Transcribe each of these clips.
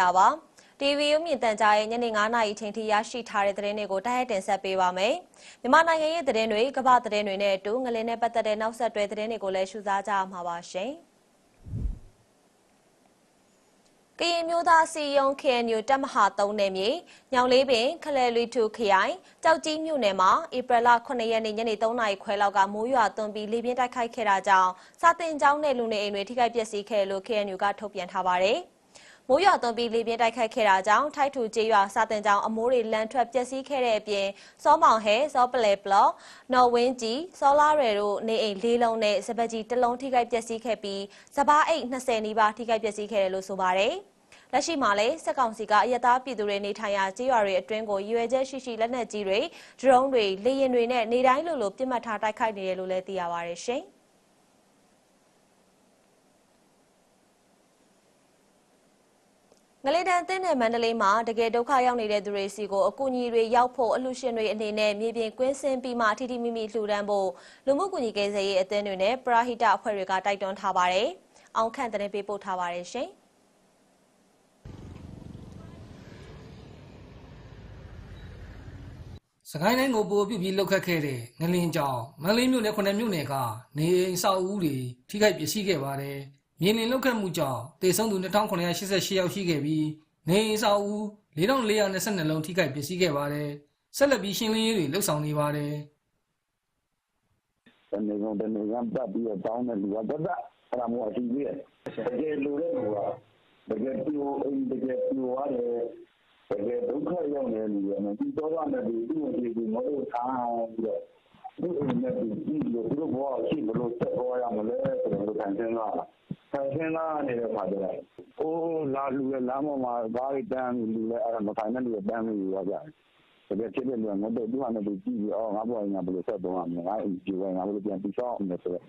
တာပါ။ TV ရုပ်မြင်သံကြားရဲ့ညနေ9:00နာရီချိန်ထိရရှိထားတဲ့သတင်းတွေကိုတိုက်ရိုက်တင်ဆက်ပေးပါမယ်။မြန်မာနိုင်ငံရဲ့သတင်းတွေကမ္ဘာသတင်းတွေနဲ့အတူငလင်းနဲ့ပတ်သက်တဲ့နောက်ဆက်တွဲသတင်းတွေကိုလည်းရှုစားကြရမှာပါရှင်။ကရင်မျိုးသားစီယုံ KNU တပ်မဟာ3နယ်မြေညောင်လေးပင်ခလဲလွီထူခရိုင်ကြောက်ကြီးမြို့နယ်မှာဧပြီလ9ရက်နေ့ညနေ3နာရီခွဲလောက်ကမိုးရွာသွန်းပြီးလေပြင်းတိုက်ခိုက်ခဲ့တာကြောင့်စာတင်ကျောင်းနဲ့လူနေအိမ်တွေထိခိုက်ပျက်စီးခဲ့လို့ KNU ကထုတ်ပြန်ထားပါတယ်။ မိုးရွာသွန်းပြီးလေပြင်းတိုက်ခတ်ခဲ့တာကြောင့်ထိုက်ထူကျေးရွာစာတင်ကျောင်းအမိုးတွေလန်ထွက်ပျက်စီးခဲ့တဲ့အပြင်စောမောင်ဟဲစောပလဲပလော့နော်ဝင်းကြီးစောလာရယ်တို့နေအိမ်လေးလုံးနဲ့စပက်ကြီးတစ်လုံးထိခိုက်ပျက်စီးခဲ့ပြီးစပားအိတ်20နီးပါးထိခိုက်ပျက်စီးခဲ့တယ်လို့ဆိုပါတယ်။လက်ရှိမှာလည်းစက်ကောင်စီကအယက်သားပြည်သူတွေနေထိုင်ရာကြေးရွာတွေအတွင်းကိုရွယ်ချက်ရှိရှိလက်နက်ကြီးတွေဒရုန်းတွေလေယာဉ်တွေနဲ့နေတိုင်းလိုလိုပြစ်မှတ်ထားတိုက်ခိုက်နေတယ်လို့လည်းသိရပါတယ်ရှင်။ ငလေးတန်တင်းနယ်မန္တလေးမှာတကယ်ဒုက္ခရောက်နေတဲ့သူတွေစီကိုအကူအညီတွေရောက်ဖို့အလှရှင်တွေအနေနဲ့မြေပြင်ကွင်းဆင်းပြီးမှထိထိမိမိလှူဒန်းဖို့လူမှုကူညီကိစ္စရေးအသင်းတွေနဲ့ပရာဟိတအဖွဲ့တွေကတိုက်တွန်းထားပါတယ်။အောင်ခန့်တဲ့ပေးပို့ထားပါတယ်ရှင်။စကိုင်းတိုင်းကိုပိုပြုပြီးလှုပ်ခတ်ခဲ့တဲ့ငလင်းကြောင်မန္တလေးမြို့နယ်ခုနှစ်မြို့နယ်ကနေအိမ်ဆောက်ဦးတွေထိခိုက်ပျက်စီးခဲ့ပါတယ်။ မြေလင်လှုပ်ခတ်မှုကြောင့်တေဆုံးသူ2988ယောက်ရှိခဲ့ပြီးနေအိမ်ဆောက်ဦး4422လုံးထိခိုက်ပျက်စီးခဲ့ပါတယ်။ဆက်လက်ပြီးရှင်းလင်းရေးတွေလှုပ်ဆောင်နေပါတယ်။တနေကုန်တနေကုန်ပတ်ပြီးတော့တောင်းတဲ့လူကတသက်အဲ့ဒါမျိုးအရှိသေးတယ်တကယ်လိုတဲ့လူကတကယ်ပြိုအိမ်တကယ်ပြိုရတယ်တကယ်ဒုက္ခရောက်နေလူတွေနဲ့ဒီတော့ကနဲ့ဒီသူ့ကိုဒီမဟုတ်ထားပြီးတော့သူ့အိမ်နဲ့ဒီဒီလိုသူတို့ဘောရှိမလို့တက်သွားရမလဲဆိုတော့ခံစင်းလာခံ စင်းလာနေတဲ့ခါကျတော့အိုးလာလူလည်းလမ်းပေါ်မှာဘားတန်းလူလည်းအဲ့ဒါ မဆိုင်တဲ့လူတန်းလူရကြတယ် တကယ်ဖြစ်တဲ့လူကငါတို့သူ့ဟာနဲ့သူကြည့်ပြီး အော် ငါဘောင်ငါ ဘယ်လိုဆက်သွားမှာလဲ ငါအိမ်ကြည့်ဝင်ငါ ဘယ်လိုပြန်ပြီးဆောက်အောင်လဲဆိုတော့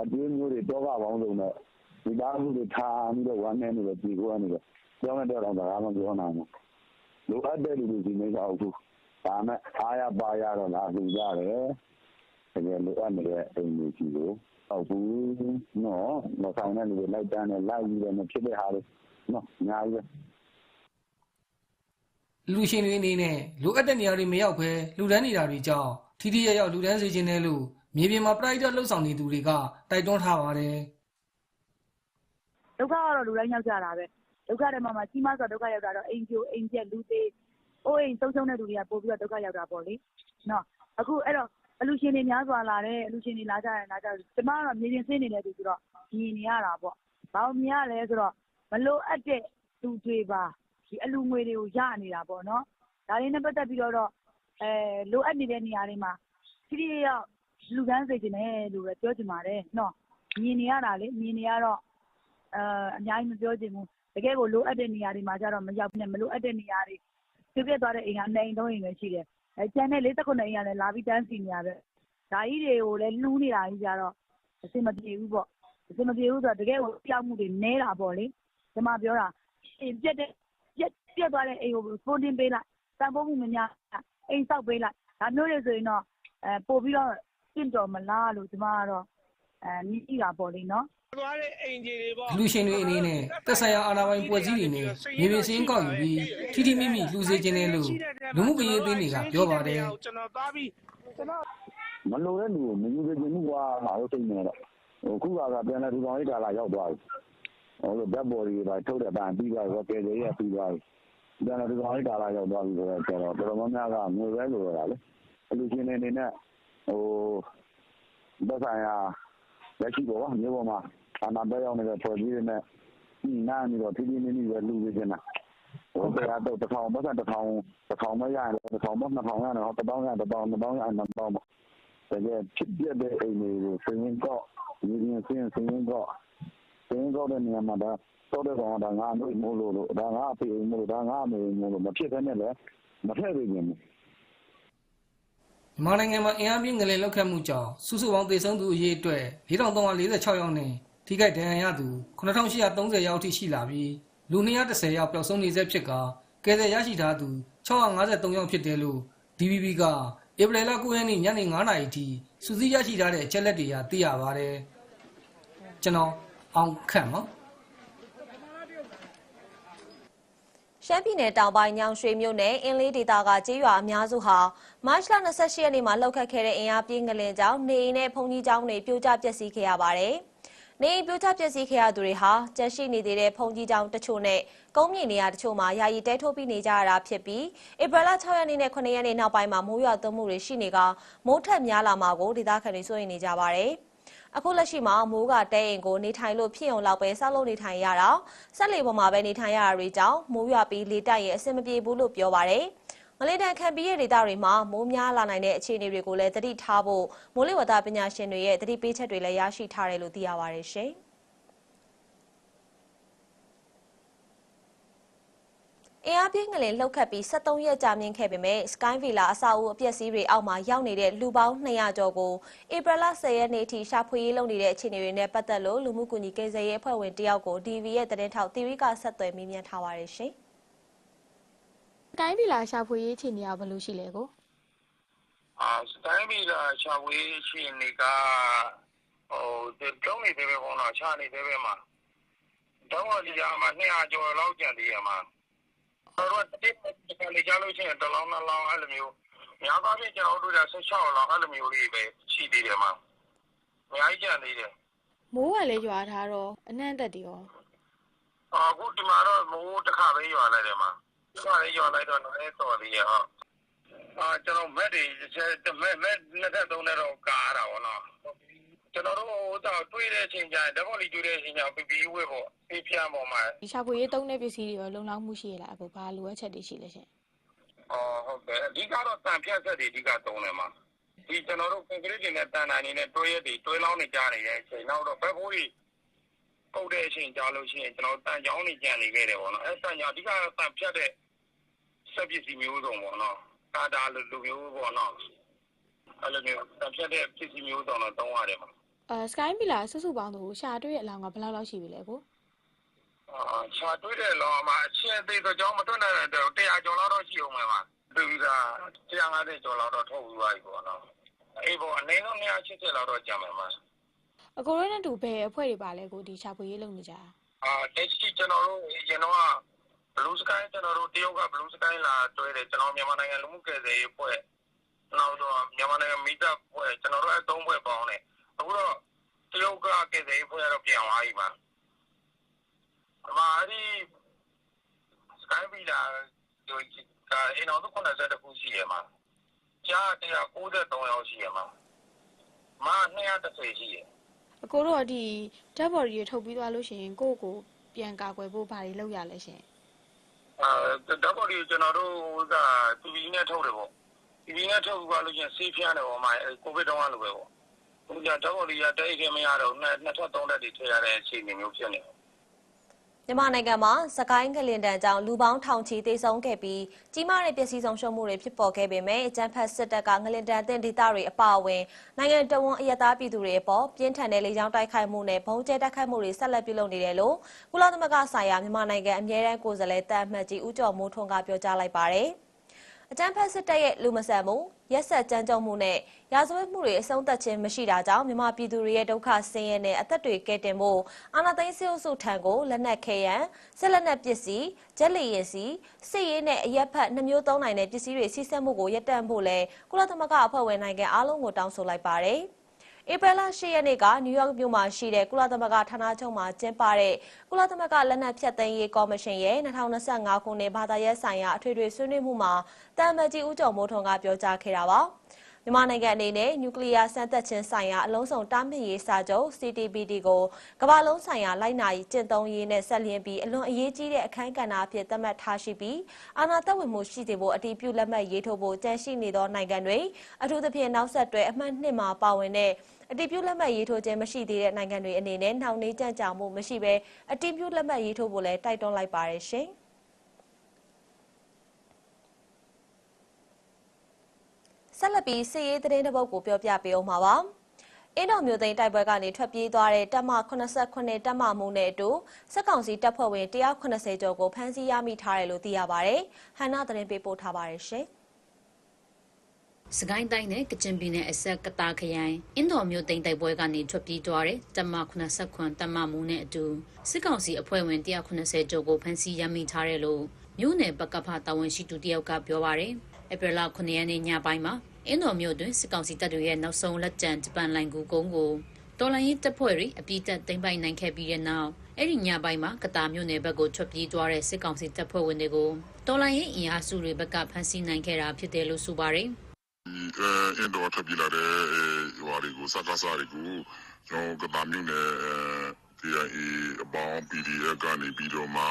အဒီမျိုးတွေ တော့ကပေါင်းလုံးနဲ့ဒီသားမှုတွေထားပြီးတော့ ဝမ်းနေနေတယ်ကြည့်ကိုရနေတယ် ကြောင်းတဲ့တော့ဒါမှမပြောနိုင်ဘူး လိုအပ်တဲ့လူတွေဒီနေ့တော့ဘူး ဒါနဲ့ အားရ ပါရတော့ လာလူကြတယ် တကယ်လိုအပ်နေတဲ့အိမ်တွေကြီးကိုဟုတ်ဘူးနော်မဆောင်တဲ့လူတွေလိုက်တန်းနဲ့လိုက်ပြီးတော့မဖြစ်တဲ့ဟာတွေနော်အများကြီးပဲလူရှင်တွေအနေနဲ့လိုအပ်တဲ့နေရာတွေမရောက်ဘဲလူဒန်းနေတာတွေကြောင့်ထိထိရရောက်လူဒန်းစေခြင်းနဲ့လို့မြေပြင်မှာပရိုက်တာလှုပ်ဆောင်နေသူတွေကတိုက်တွန်းထားပါတယ်ဒုက္ခကတော့လူတိုင်းရောက်ကြတာပဲဒုက္ခတွေမှာမှကြီးမားစွာဒုက္ခရောက်တာတော့အိမ်ကျိုအိမ်ကျက်လူသေးအိုးအိမ်ဆုံးရှုံးတဲ့လူတွေကပို့ပြီးတော့ဒုက္ခရောက်တာပေါ့လေနော်အခုအဲ့တော့ အလူရှင်တွေများစွာလာတယ်အလူရှင်တွေလာကြတယ်လာကြတယ်ကျမကတော့မြေပြင်ဆင်းနေတဲ့သူဆိုတော့မြင်နေရတာပေါ့ဘာလို့မြင်ရလဲဆိုတော့မလိုအပ်တဲ့သူတွေပါဒီအလူငွေတွေကိုရနေတာပေါ့နော်ဒါလေးနဲ့ပတ်သက်ပြီးတော့အဲလိုအပ်နေတဲ့နေရာတွေမှာတိတိကျကျလူကန်းစေချင်တယ်လို့ပဲပြောချင်ပါတယ်နော်မြင်နေရတာလေမြင်နေရတော့အဲအများကြီးမပြောချင်ဘူးတကယ်ကိုလိုအပ်တဲ့နေရာတွေမှာကျတော့မရောက်နဲ့မလိုအပ်တဲ့နေရာတွေပြပြသွားတဲ့အိမ်ကနှစ်အိမ်သုံးအိမ်ပဲရှိတယ်အဲ ကျန်တဲ့၄9အိမ်ကလည်း လာပြီးတန်းစီနေရပဲ ဒါကြီးတွေကိုလည်း လှူးနေတာကြီးကြတော့ အဆင်မပြေဘူးပေါ့ အဆင်မပြေဘူးဆိုတော့တကယ်ကိုကြောက်မှုတွေနဲတာပေါ့လေဒီမှာပြောတာအိမ်ပြက်တဲ့ပြက်ပြက်သွားတဲ့အိမ်ကိုပုံတင်ပေးလိုက်တန်ဖိုးမှုမများ အိမ်ဆောက်ပေးလိုက် ဒါမျိုးတွေဆိုရင်တော့အဲပို့ပြီးတော့တင့်တော်မလားလို့ဒီမှာကတော့အဲမြည်တာပေါ့လေနော် သွားတဲ့အိမ်ကြီးတွေပေါ့လူရှင်တွေအနေနဲ့တက်ဆိုင်ရာအာဏာပိုင်ပွဲစည်းတွေနဲ့မြေပြင်စင်းကောက်ယူပြီးထိထိမိမိလှူစေခြင်းနဲ့လို့လူမှုကွန်ရက်အသင်းတွေကပြောပါတယ်ကျွန်တော်သွားပြီးကျွန်တော်မလိုတဲ့လူကိုမယူစေချင်ဘူးကွာငါတို့စိတ်နေတော့ဟိုခုကကပြန်လဲထူထောင်ရေးကာလာရောက်သွားပြီဟိုလိုဓာတ်ပေါ်တွေပါထုတ်တဲ့ပန်ပြီးသွားပြီကဲကြေးရပြီးသွားပြီပြန်လဲထူထောင်ရေးကာလာရောက်သွားပြီဆိုတော့ကျတော့တော်တော်များများကငွေပဲလိုရတာလေအလူချင်းနေနေနဲ့ဟိုသက်ဆိုင်ရာလက်ရှိပေါ်ကမြို့ပေါ်မှာ အာနာပဲရောက်နေတဲ့ဖွဲ့စည်းတွေနဲ့နားနေတော့ဖြည်းဖြည်းချင်းပဲလူတွေချင်းတာဟိုတရားတော့တစ်ထောင်ပတ်တစ်ထောင်တစ်ထောင်မရရင်တစ်ထောင်ပတ်နှစ်ထောင်ရတော့တစ်ပေါင်းရတစ်ပေါင်းနှစ်ပေါင်းရနှစ်ပေါင်းပေါ့တကယ်ဖြစ်ပြတဲ့အိမ်တွေကိုစရင်ကောက်ဒီရင်စရင်စရင်ကောက်စရင်ကောက်တဲ့နေရာမှာဒါတော့တဲ့ကောင်ကဒါငါတို့မို့လို့လို့ဒါငါအဖေမို့လို့ဒါငါအမေမို့လို့ မဖြစ်တဲ့နဲ့လည်း မထည့်သေးဘူး မြန်မာနိုင်ငံမှာ အင်အားပြင်း ငလင်လောက်ခတ်မှုကြောင့် စုစုပေါင်း သေဆုံးသူ အရေအတွက်4346ယောက်နဲ့ ထိခိုက်ဒဏ်ရာရသူ9830ယောက်ထိရှိလာပြီးလူ210ယောက်ပျောက်ဆုံးနေဆဲဖြစ်ကာကယ်ဆယ်ရရှိထားသူ653ယောက်ဖြစ်တယ်လို့ DBB ကဧပြီလ9ရက်နေ့ညနေ9:00နာရီထိစုစည်းရရှိထားတဲ့အချက်လက်တွေအရသိရပါတယ်ကျွန်တော်အောင်ခန့်ပါရှမ်းပြည်နယ်တောင်ပိုင်းညောင်ရွှေမြို့နယ်အင်းလေးဒေသကကြေးရွာအများစုဟာမတ်လ28ရက်နေ့မှာလှုပ်ခတ်ခဲ့တဲ့အင်အားပြင်းငလင်ကြောင့်နေအိမ်နဲ့ဘုံကြီးကျောင်းတွေပြိုကျပျက်စီးခဲ့ရပါတယ်။ နေအိမ်ပြိုကျပျက်စီးခဲ့ရသူတွေဟာကျန်ရှိနေသေးတဲ့ဘုံကြီးကျောင်းတချို့နဲ့ကုန်းမြင့်နေရာတချို့မှာယာယီတဲထိုးပြီးနေကြရတာဖြစ်ပြီးဧပြီလ6ရက်နေ့နဲ့9ရက်နေ့နောက်ပိုင်းမှာမိုးရွာသွန်းမှုတွေရှိနေကမိုးထက်များလာမှာကိုဒေသခံတွေစိုးရိမ်နေကြပါတယ်။အခုလက်ရှိမှာမိုးကတဲအိမ်ကိုနေထိုင်လို့ဖြစ်ုံလောက်ပဲဆောက်လုပ်နေထိုင်ရတာဆက်လေပေါ်မှာပဲနေထိုင်ရတာတွေကြောင့်မိုးရွာပြီးလေတိုက်ရင်အဆင်မပြေဘူးလို့ပြောပါတယ်။ မလေးတန်ခံပြီးရဲ့ဒေသတွေမှာမိုးများလာနိုင်တဲ့အခြေအနေတွေကိုလည်းသတိထားဖို့မိုးလေဝသပညာရှင်တွေရဲ့သတိပေးချက်တွေလည်းရရှိထားတယ်လို့သိရပါတယ်ရှင်။အင်အားပြင်းငလင်လှုပ်ခတ်ပြီး73ရက်ကြာမြင့်ခဲ့ပေမဲ့ Sky Villa အဆောက်အဦအပျက်စီးတွေအောက်မှာရောက်နေတဲ့လူပေါင်း200ကျော်ကိုဧပြီလ10ရက်နေ့ထိရှာဖွေရေးလုပ်နေတဲ့အခြေအနေတွေနဲ့ပတ်သက်လို့လူမှုကူညီကိန်းစေရေးအဖွဲ့ဝင်တယောက်ကို DV ရဲ့သတင်းထောက်တီရီကဆက်သွယ်မေးမြန်းထားပါတယ်ရှင်။ ကိုင်းဗီလာရှာဖွေရေးအခြေအနေကဘယ်လိုရှိလဲကိုအာစတိုင်းပြည်လာချဝေးရှင်နေကဟိုတုံးနေသေးပဲပေါ့နော်ချာနေသေးပဲမှာတော့ဒီကမှာ200ကျော်လောက်ကျန်သေးရမှာတော့တစ်တစ်ခါလေကြားလို့ရှိရင်တလောင်းနှစ်လောင်းအဲ့လိုမျိုးများသောအားဖြင့်ကျွန်တော်တို့က16လောင်းအဲ့လိုမျိုးလေးပဲရှိသေးတယ်မှာအများကြီးကျန်သေးတယ်မိုးကလည်းရွာထားတော့အနှံ့တက်တယ်ရောအခုဒီမှာတော့မိုးတစ်ခါပဲရွာလိုက်တယ်မှာ တစ်ခါလေးရွာလိုက်တော့လည်းတော်သေးရဲ့ဟုတ်အာကျွန်တော်မက်တွေမက်မက်နှစ်သက်သုံးနဲ့တော့ကားတာပေါ့နော်ကျွန်တော်တို့ဟိုတော့တွေးတဲ့အချိန်ကျရင်ဓာတ်ပုံလေးတွေးတဲ့အချိန်ကျပီပီဝတ်ပေါ့ပြေးပြန့်ပေါ်မှာဒီရှာဖွေရေးတုံးတဲ့ပစ္စည်းတွေရောလုံလောက်မှုရှိရလားအခုဘာလိုအပ်ချက်တွေရှိလဲရှင်အော်ဟုတ်တယ်အဓိကတော့တန်ဖြတ်ဆက်တွေအဓိကသုံးတယ်မှာဒီကျွန်တော်တို့ concrete တွေနဲ့တန်တိုင်းတွေနဲ့တွဲရက်တွေတွဲလောင်းနေကြနေတဲ့အချိန်နောက်တော့ဘက်ဖိုးတွေပုတ်တဲ့အချိန်ကြာလို့ရှိရင်ကျွန်တော်တန်ကြောင်းနေကြံနေခဲ့တယ်ပေါ့နော်အဲတန်ကြောင်းအဓိကတန်ဖြတ်တဲ့ ဆက်ပစ္စည်းမျိုးစုံပေါ့နော်ကာတာလိုလိုမျိုးပေါ့နော်အဲ့လိုမျိုးတန်ဖြတ်တဲ့ပစ္စည်းမျိုးစုံတော့သုံးရတယ်မှာအဲစကိုင်းဗီလာစုစုပေါင်းသူရှာတွေ့ရဲ့အလောင်းကဘယ်လောက်လောက်ရှိပြီလဲကိုအာချာတွေးတယ်လောမှာအချင်းအသေးတော့ကြောင်းမတွန်းတဲ့တော့100ကျော်လောက်တော့ရှိအောင်မှာတွေ့ပြီးသား150ကျော်လောက်တော့ထုတ်ပြီးသွားပြီပေါ့နော်အေးပေါ့အနေနဲ့180လောက်တော့ကြာမှာမှာအကိုရိုနဲ့တူဘယ်အဖွဲ့တွေပါလဲကိုဒီရှာဖွေရေးလုပ်နေကြတာအာတက်ချီကျွန်တော်တို့ကျွန်တော်က Blue Sky ကျွန်တော်တို့တရုတ်က Blue Sky လာတွဲတယ်ကျွန်တော်မြန်မာနိုင်ငံလူမှုကယ်ဆယ်ရေးအဖွဲ့နောက်တော့မြန်မာနိုင်ငံမိသားဖွဲ့ကျွန်တော်တို့အသုံးဖွဲ့ပေါင်းတယ်အခုတော့တရုတ်ကကယ်ဆယ်ရေးဖွဲ့ကတော့ပြန်သွားပြီပါအမအဒီ Sky Villa တို့ကအင်းအောင်တော့90တခုရှိရမှာကြား193ရောက်ရှိရမှာမ230ရှိရအကိုတို့ကဒီဓာတ်ဘော်တွေထုတ်ပြီးသွားလို့ရှိရင်ကိုယ့်ကိုပြန်ကာကွယ်ဖို့ဘာတွေလုပ်ရလဲရှင်အာ ဓာတ်ပေါ်ဒီကျွန်တော်တို့က TV နဲ့ ထုတ်တယ်ပေါ့ TV နဲ့ ထုတ်ပြီးသွားလို့ချင်းဆေးဖျားတယ်ပေါ့မှာကိုဗစ်တုန်းကလိုပဲပေါ့ဘုရားဓာတ်ပေါ်ဒီကတိတ်ခင်မရတော့နှစ်နှစ်ထပ် သုံးထပ်တွေ ထည့်ရတဲ့ အခြေအနေမျိုး ဖြစ်နေတယ် မြန်မာနိုင်ငံမှာစကိုင်းကလင်တန်ကြောင့်လူပေါင်းထောင်ချီသေဆုံးခဲ့ပြီးကြီးမားတဲ့ပျက်စီးဆုံးရှုံးမှုတွေဖြစ်ပေါ်ခဲ့ပေမဲ့အကြမ်းဖက်စစ်တပ်ကငလင်တန်တင်ဒေသတွေအပါအဝင်နိုင်ငံတော်ဝန်အယက်သားပြည်သူတွေအပေါ်ပြင်းထန်တဲ့လေကြောင်းတိုက်ခိုက်မှုနဲ့ဘုံကျဲတိုက်ခိုက်မှုတွေဆက်လက်ပြုလုပ်နေတယ်လို့ကုလသမဂ္ဂဆိုင်ရာမြန်မာနိုင်ငံအမြဲတမ်းကိုယ်စားလှယ်တာအမှတ်ကြီးဦးကျော်မိုးထွန်းကပြောကြားလိုက်ပါတယ်။ အကြမ်းဖက်စစ်တပ်ရဲ့လူမဆန်မှုရက်ဆက်ကြမ်းကြုတ်မှုနဲ့ရာဇဝတ်မှုတွေအဆုံးသတ်ခြင်းမရှိတာကြောင့်မြန်မာပြည်သူတွေရဲ့ဒုက္ခဆင်းရဲနဲ့အသက်တွေကယ်တင်ဖို့အာဏာသိမ်းစစ်အုပ်စုထံကိုလက်နက်ခဲယံစစ်လက်နက်ပစ္စည်းဂျက်လီရင်စီစစ်ရေးနဲ့အရက်ဖက်နှမျိုးသုံးနိုင်တဲ့ပစ္စည်းတွေစီးဆင်းမှုကိုရပ်တန့်ဖို့လဲကုလသမဂ္ဂအဖွဲ့ဝင်နိုင်ငံအားလုံးကိုတောင်းဆိုလိုက်ပါတယ်။ ဧပြီလ10ရက်နေ့ကနယူးယောက်မြို့မှာရှိတဲ့ကုလသမဂ္ဂဌာနချုပ်မှာကျင်းပတဲ့ကုလသမဂ္ဂလက်နက်ဖြတ်သိမ်းရေးကော်မရှင်ရဲ့2025ခုနှစ်ဘာသာရပ်ဆိုင်ရာအထွေထွေဆွေးနွေးမှုမှာတာမန်ကြီးဦးကျော်မိုးထွန်းကပြောကြားခဲ့တာပါ မြန်မာနိုင်ငံအနေနဲ့နျူကလ িয়ার စမ်းသပ်ခြင်းဆိုင်ရာအလုံးစုံတားမြစ်ရေးစာချုပ် CTBT ကိုကမ္ဘာလုံးဆိုင်ရာလိုက်နာရေးကျင့်သုံးရေးနဲ့ဆက်လျင်းပြီးအလွန်အရေးကြီးတဲ့အခမ်းကဏ္ဍအဖြစ်သတ်မှတ်ထားရှိပြီးအာဏာသက်ဝင်မှုရှိစေဖို့အတည်ပြုလက်မှတ်ရေးထိုးဖို့ကြံရှိနေသောနိုင်ငံတွေအထူးသဖြင့်နောက်ဆက်တွဲအမှတ်နှစ်မှာပါဝင်တဲ့အတိပြုလက်မှတ်ရေးထိုးခြင်းမရှိသေးတဲ့နိုင်ငံတွေအနေနဲ့နှောင့်နှေးကြန့်ကြာမှုမရှိဘဲအတိပြုလက်မှတ်ရေးထိုးဖို့လည်းတိုက်တွန်းလိုက်ပါတယ်ရှင်။ ဆက်လက်ပြီးစစ်ရေးသတင်းတစ်ပုဒ်ကိုပြောပြပေးအောင်ပါပါ။အင်းတော်မျိုးသိန်းတိုက်ပွဲကနေထွက်ပြေးသွားတဲ့တပ်မ89တပ်မမှုနဲ့အတူစစ်ကောင်စီတပ်ဖွဲ့ဝင်180ကျော်ကိုဖမ်းဆီးရမိထားတယ်လို့သိရပါတယ်။ဟန်နာသတင်းပေးပို့ထားပါတယ်ရှင်။စကိုင်းတိုင်းနဲ့ကချင်ပြည်နယ်အဆက်ကတာခရိုင်အင်းတော်မျိုးတိမ်တိုက်ပွဲကနေထွက်ပြေးသွားတဲ့တမ89တမမူနဲ့အတူစစ်ကောင်စီအဖွဲ့ဝင်190ကျော်ကိုဖမ်းဆီးရမိထားတယ်လို့မြို့နယ်ပကဖတာဝန်ရှိသူတယောက်ကပြောပါရယ်ဧပြီလ9ရက်နေ့ညပိုင်းမှာ အင်းတော်မြို့တွင်စစ်ကောင်စီတပ်တွေရဲ့နောက်ဆုံးလက်ကျန်ဂျပန်လိုင်ကူကုန်းကိုတော်လိုင်းရေးတပ်ဖွဲ့တွေအပြည့်တက်သိမ်းပိုက်နိုင်ခဲ့ပြီးတဲ့နောက်အဲ့ဒီညပိုင်းမှာကတာမြို့နယ်ဘက်ကိုထွက်ပြေးသွားတဲ့စစ်ကောင်စီတပ်ဖွဲ့ဝင်တွေကိုတော်လိုင်းရေးအင်အားစုတွေဘက်ကဖမ်းဆီးနိုင်ခဲ့တာဖြစ်တယ်လို့ဆိုပါရယ်အဲအင်တော်ထပ်ပြလာတဲ့ဟိုဟာတွေကိုစကားစားတွေကိုကျွန်တော်ကတာမျိုးနဲ့အဲ TIA အပေါင်း PDF ကနေပြီးတော့မှ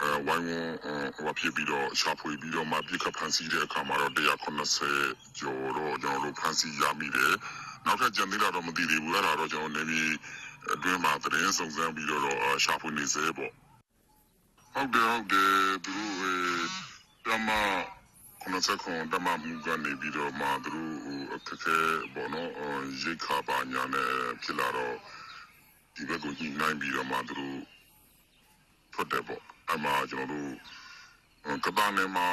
အဲဝိုင်းဝန်းဟိုဖြစ်ပြီးတော့ရှာဖွေပြီးတော့မှပြစ်ခတ်ဖန်ဆီးတဲ့အခါမှာတော့190ကျော်တော့ကျွန်တော်တို့ဖန်ဆီးရမိတယ်နောက်ထပ်ကြံသေးတာတော့မသိသေးဘူးအဲ့ဒါတော့ကျွန်တော်နေပြီးအတွင်းမှာသတင်းစုံစမ်းပြီးတော့ရှာဖွေနေစေပေါ့ဟုတ်တယ်ဟုတ်တယ်သူတို့အဲတမခုနစခွန်တမမှုကနေပြီးတော့မှသူတို့ဟိုအခက်ခဲပေါ့နော်ရိတ်ခါပါညာနဲ့ဖြစ်လာတော့ဒီဘက်ကိုညှိနှိုင်းပြီးတော့မှသူတို့ထွက်တယ်ပေါ့ အမှကျွန်တော်တို့ကတာနေမှာ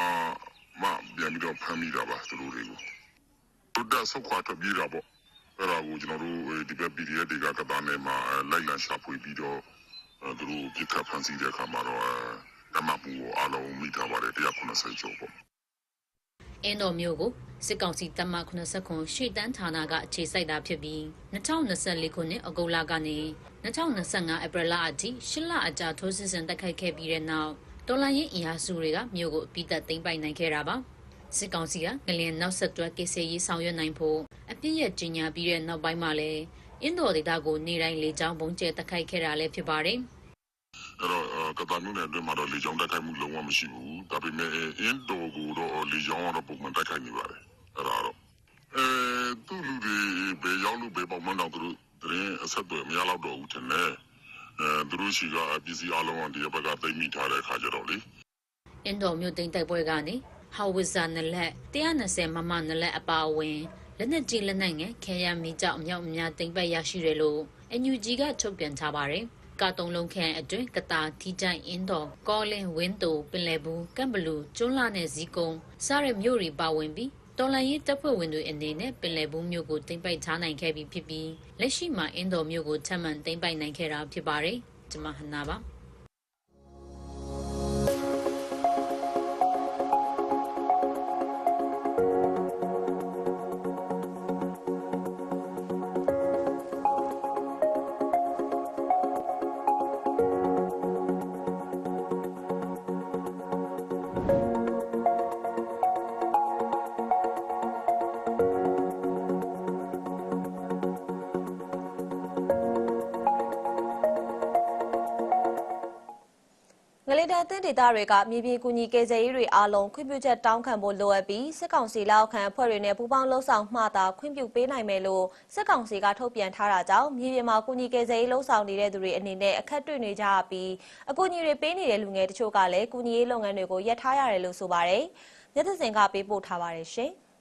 မပြန်ပြီးတော့ဖမ်းမိတာပါသူတို့တွေကိုတို့တက်ဆုတ်ခွာထွက်ပြေးတာပေါ့အဲ့ဒါကိုကျွန်တော်တို့ဒီဘက် PDF တွေကကတာနေမှာလိုက်လံရှာဖွေပြီးတော့သူတို့ပြစ်ခတ်ဖမ်းဆီးတဲ့အခါမှာတော့တမမှုကိုအလုံးမိထားပါတယ်190ကျော်ပေါ့ အင်းတော်မျိုးကိုစစ်ကောင်စီတပ်မ89ရှေ့တန်းဌာနကအခြေစိုက်တာဖြစ်ပြီး2024ခုနှစ်ဩဂုတ်လကနေ2025ဧပြီလအထိရှစ်လအကြာထိုးစစ်ဆင်တိုက်ခိုက်ခဲ့ပြီးတဲ့နောက်တော်လိုင်းရင်အင်အားစုတွေကမြို့ကိုအပိသက်သိမ်းပိုက်နိုင်ခဲ့တာပါစစ်ကောင်စီကငလျင်နောက်ဆက်တွဲကိစ္စရေးဆောင်ရွက်နိုင်ဖို့အပြစ်ရကြီးညာပြီးတဲ့နောက်ပိုင်းမှာလည်းအင်းတော်ဒေသကိုနေတိုင်းလေကြောင်းပုံကျဲတိုက်ခိုက်ခဲ့တာလည်းဖြစ်ပါတယ် အဲ့တော့ကတာမျိုးနဲ့အတွင်းမှာတော့လေကြောင်းတိုက်ခိုက်မှုလုံးဝမရှိဘူးဒါပေမဲ့အင်းတော်ကိုတော့လေကြောင်းကတော့ပုံမှန်တိုက်ခိုက်နေပါတယ်အဲ့ဒါတော့အဲသူလူတွေဘယ်ရောက်လို့ဘယ်ပုံမှန်တော့သူတို့တရင်အဆက်အသွယ်မရတော့တော့ဘူးထင်တယ်အဲသူတို့ရှိကပစ္စည်းအလုံးအဒီဘက်ကသိမ်းမိထားတဲ့ခါကြတော့လေအင်းတော်မြို့သိမ်းတိုက်ပွဲကနေဟောက်ဝစ်ဇာနလက်120မမနလက်အပါအဝင်လက်နက်ကြီးလက်နက်ငယ်ခဲရမီကြောက်အမြောက်အများသိမ်းပိုက်ရရှိတယ်လို့ NUG ကထုတ်ပြန်ထားပါတယ်။ ကာတုံလုံးခန့်အတွင်းကတာထီကြိုင်အင်းတော်ကောလင်းဝင်းတိုပင်လယ်ဘူးကမ်ဘလူကျွန်းလာနဲ့ဇီကုံစားတဲ့မြို့တွေပါဝင်ပြီးတော်လန်ရေးတပ်ဖွဲ့ဝင်တွေအနေနဲ့ပင်လယ်ဘူးမြို့ကိုသိမ်းပိုက်ထားနိုင်ခဲ့ပြီးဖြစ်ပြီးလက်ရှိမှာအင်းတော်မြို့ကိုထပ်မံသိမ်းပိုက်နိုင်ခဲ့တာဖြစ်ပါတယ်။ကျွန်မဟနာပါ သတွေကမြေပြင်ကူညီကယ်ဆယ်ရေးတွေအားလုံးခွင့်ပြုချက်တောင်းခံဖို့လိုအပ်ပြီးစစ်ကောင်စီလက်အောက်ခံအဖွဲ့တွေနဲ့ပူးပေါင်းလှုပ်ဆောင်မှသာခွင့်ပြုပေးနိုင်မယ်လို့စစ်ကောင်စီကထုတ်ပြန်ထားတာကြောင့်မြေပြင်မှာကူညီကယ်ဆယ်ရေးလှုပ်ဆောင်နေတဲ့သူတွေအနေနဲ့အခက်တွေ့နေကြရပြီးအကူအညီတွေပေးနေတဲ့လူငယ်တချို့ကလည်းကူညီရေးလုပ်ငန်းတွေကိုရပ်ထားရတယ်လို့ဆိုပါတယ်။မြတ်သစင်ကပေးပို့ထားပါတယ်ရှင်။